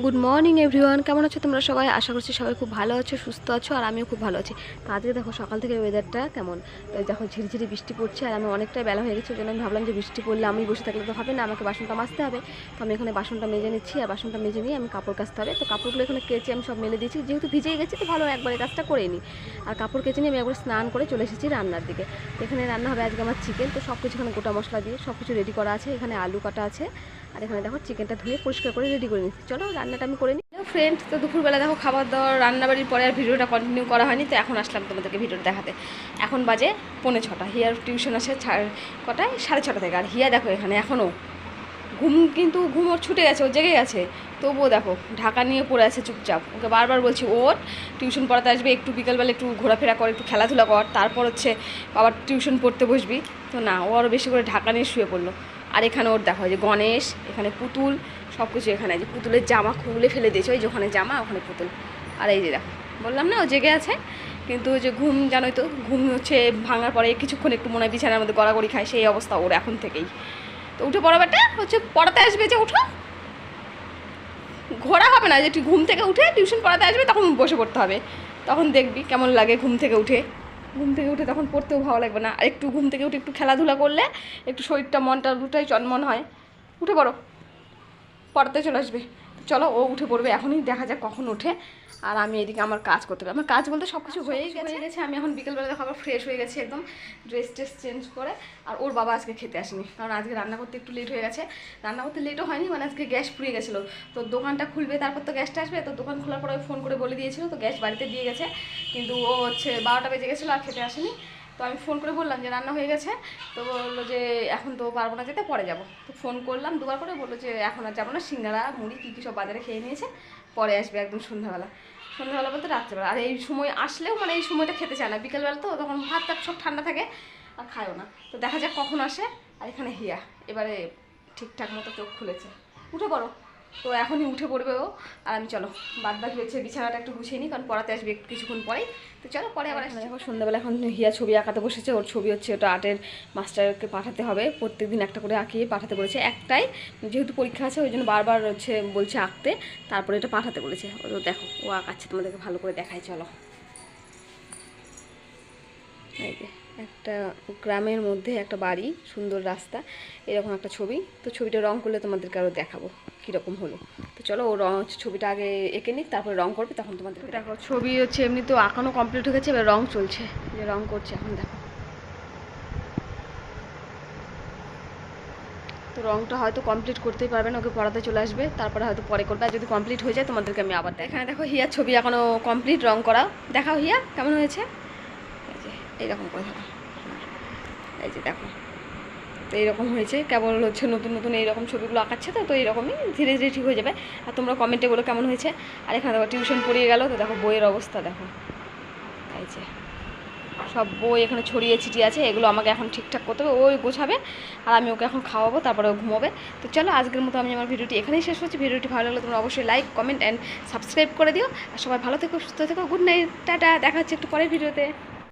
Good morning everyone কেমন আছো তোমরা সবাই? আশা করছি সবাই খুব ভালো আছো, সুস্থ আছো, আর আমিও খুব ভালো আছি। তো আজকে দেখো, সকাল থেকে ওয়েদারটা কেমন? দেখো, ঝিরিঝিরি বৃষ্টি পড়ছে, আর আমি অনেকটাই বেলা হয়ে গেছে ওই জন্য আমি ভাবলাম যে বৃষ্টি পড়লে আমি বসে থাকলে তো হবে না, আমাকে বাসনটা মাজতে হবে। তো আমি এখানে বাসনটা মেজে নিচ্ছি, আর বাসনটা মেজে নিয়ে আমি কাপড় কাচতে হবে। তো কাপড়গুলো এখানে কেচে আমি সব মেলে দিয়েছি। যেহেতু ভিজেই গেছি, তো ভালো একবারে কাজটা করে নিই। আর কাপড় কেচে নিয়ে আমি একবার স্নান করে চলে এসেছি রান্নার দিকে। এখানে রান্না হবে আজকে আমার চিকেন তো সব কিছু এখানে গোটা মশলা দিয়ে সব কিছু রেডি করা আছে। এখানে আলু কাটা আছে। আর এখানে দেখো চিকেনটা ধুয়ে পরিষ্কার করে রেডি করে নিচ্ছি। চলো রান্নাটা আমি করে নিই। ফ্রেন্ড তো দুপুরবেলা দেখো খাবার দাবার, রান্নাবাড়ির পরে আর ভিডিওটা কন্টিনিউ করা হয়নি, তো এখন আসলাম তোমাদেরকে ভিডিওটা দেখাতে। এখন বাজে পৌনে ছটা, হিয়ার টিউশন আসে কটায়? সাড়ে ছটা থেকে। আর হিয়া দেখো এখানে এখনও ঘুম কিন্তু, ঘুম ওর ছুটে গেছে, ও জেগে গেছে। তবুও দেখো, ঢাকা নিয়ে পড়ে আছে চুপচাপ। ওকে বারবার বলছি ওর টিউশন পড়াতে আসবে, একটু বিকেলবেলা একটু ঘোরাফেরা কর, একটু খেলাধুলা কর, তারপর হচ্ছে আবার টিউশন পড়তে বসবি। তো না, ও আরও বেশি করে ঢাকা নিয়ে শুয়ে পড়ল। আর এখানে ওর দেখো যে গণেশ, এখানে পুতুল সব কিছু এখানে। যে পুতুলের জামা খুলে ফেলে দিয়েছে, ওই যে ওখানে জামা, ওখানে পুতুল। আর এই যে দেখো, বললাম না ও জেগে আছে, কিন্তু যে ঘুম, জানোই তো, ঘুম হচ্ছে, ভাঙার পরে কিছুক্ষণ একটু মনে হয় বিছানার মধ্যে গড়াগড়ি খায়, সেই অবস্থা ওর এখন থেকেই। তো উঠে পড়াবাটা হচ্ছে পড়াতে আসবে যে উঠো ঘোরা হবে না, যে ঘুম থেকে উঠে টিউশন পড়াতে আসবে, তখন বসে পড়তে হবে। তখন দেখবি কেমন লাগে ঘুম থেকে উঠে। ঘুম থেকে উঠে তখন পড়তেও ভালো লাগবে না। একটু ঘুম থেকে উঠে একটু খেলাধুলা করলে একটু শরীরটা মনটা দুটাই চনমন হয়। উঠে পড়ো। পড়তে চলে আসবে। চলো ও উঠে পড়বে এখনই দেখা যাক কখন ওঠে। আর আমি এদিকে আমার কাজ করতে আমার কাজ বলতে সব কিছু হয়েই গেছে। গেছে। আমি এখন বিকেলবেলা দেখো আবার ফ্রেশ হয়ে গেছি একদম। ড্রেস ট্রেস চেঞ্জ করে। আর ওর বাবা আজকে খেতে আসেনি। কারণ আজকে রান্না করতে একটু লেট হয়ে গেছে। রান্না করতে লেটও হয়নি মানে আজকে গ্যাস ফুরিয়ে গেছিল। তো দোকানটা খুলবে তারপর তো গ্যাসটা আসবে। তো দোকান খোলার পরে ফোন করে বলে দিয়েছিল তো গ্যাস বাড়িতে দিয়ে গেছে। কিন্তু ও হচ্ছে বারোটা বেজে গেছিল আর খেতে আসেনি। তো আমি ফোন করে বললাম যে রান্না হয়ে গেছে। তো বলল যে এখন তো পারব না যেতে, পরে যাব। তো ফোন করলাম দুবার করে, বলল যে এখন আর যাব না, সিঙ্গারা, মুড়ি কী কী সব বাজারে খেয়ে নিয়েছে, পরে আসবে একদম সন্ধ্যাবেলা। সন্ধ্যাবেলা বলতে রাত্রেবেলা। আর এই সময় আসলেও মানে এই সময়টা খেতে চায় না। বিকেলবেলা তো তখন ভাত টাত সব ঠান্ডা থাকে, আর খায়ও না। তো দেখা যাক কখন আসে, আর এখানে হিয়া। এবারে ঠিকঠাক মতো চোখ খুলেছে। উঠে পড়ো। তো এখনই উঠে পড়বে ও। আর আমি চলো বাদ বাকি হচ্ছে বিছানাটা একটু গুছিয়ে নিই কারণ পড়াতে আসবে একটু কিছুক্ষণ পরে তো চলো পরে আবার এখন দেখো সন্ধ্যাবেলা এখন হিয়া ছবি আঁকাতে বসেছে ওর ছবি হচ্ছে ওটা আর্টের মাস্টারকে পাঠাতে হবে। প্রত্যেক দিন একটা করে আঁকিয়ে পাঠাতে বলেছে একটাই। যেহেতু পরীক্ষা আছে ওই জন্য বারবার হচ্ছে বলছে আঁকতে তারপরে এটা পাঠাতে বলেছে। ও দেখো ও আঁকাচ্ছে তোমাদেরকে ভালো করে দেখায় চলো। এই যে একটা গ্রামের মধ্যে একটা বাড়ি সুন্দর রাস্তা এরকম একটা ছবি। তো ছবিটা রং করলে তোমাদেরকে আরও দেখাবো কীরকম হলো। তো চলো ও রং ছবিটা আগে এঁকে নিক তারপরে রং করবে তখন তোমাদের দেখো ছবি হচ্ছে এমনি তো আঁকানো কমপ্লিট হয়ে গেছে এবার রং চলছে। যে রং করছে এখন দেখো। তো রংটা হয়তো কমপ্লিট করতেই পারবে না ওকে পড়াতে চলে আসবে তারপরে হয়তো পরে করবে। আর যদি কমপ্লিট হয়ে যায় তোমাদেরকে আমি আবার দেখ এখানে দেখো হিয়ার ছবি এখনও কমপ্লিট রং করা। দেখাও হিয়া কেমন হয়েছে? এইরকম করে থাকো এই যে দেখো। তো এইরকম হয়েছে। কেবল হচ্ছে নতুন নতুন এইরকম ছবিগুলো আঁকাচ্ছে তো তো এইরকমই ধীরে ধীরে ঠিক হয়ে যাবে। আর তোমরা কমেন্টে বলো কেমন হয়েছে? আর এখানে দেখো টিউশন পড়িয়ে গেল তো দেখো, বইয়ের অবস্থা দেখো। এই যে। সব বই এখানে ছড়িয়ে ছিটিয়ে আছে, এগুলো আমাকে এখন ঠিকঠাক করতে হবে, ওই গোছাবে, আর আমি ওকে এখন খাওয়াবো, তারপরে ও ঘুমোবে। তো চলো, আজকের মতো আমি আমার ভিডিওটি এখানেই শেষ করছি। ভিডিওটি ভালো লাগলে তোমরা অবশ্যই লাইক কমেন্ট অ্যান্ড সাবস্ক্রাইব করে দিও। আর সবাই ভালো থেকো, সুস্থ থেকো গুড নাইট টাটা, দেখা হচ্ছে একটু পরের ভিডিওতে।